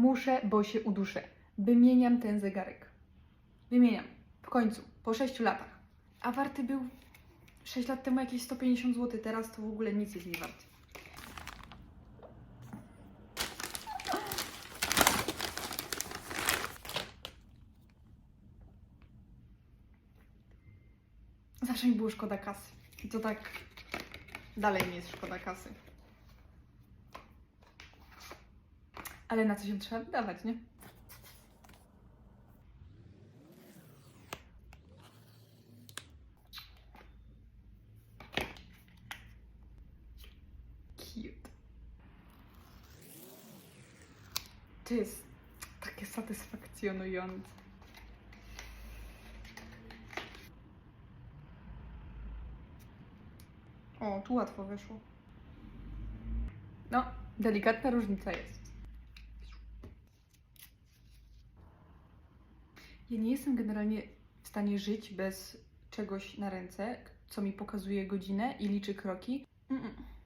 Muszę, bo się uduszę. Wymieniam ten zegarek. Wymieniam. W końcu. Po 6 latach. A warty był 6 lat temu jakieś 150 zł. Teraz to w ogóle nic jest nie wart. Zawsze mi było szkoda kasy. I to tak dalej mi jest szkoda kasy. Ale na co się trzeba wydawać, nie? Cute. To jest takie satysfakcjonujące. O, tu łatwo wyszło. No, delikatna różnica jest. Ja nie jestem generalnie w stanie żyć bez czegoś na ręce, co mi pokazuje godzinę i liczy kroki. Mm-mm.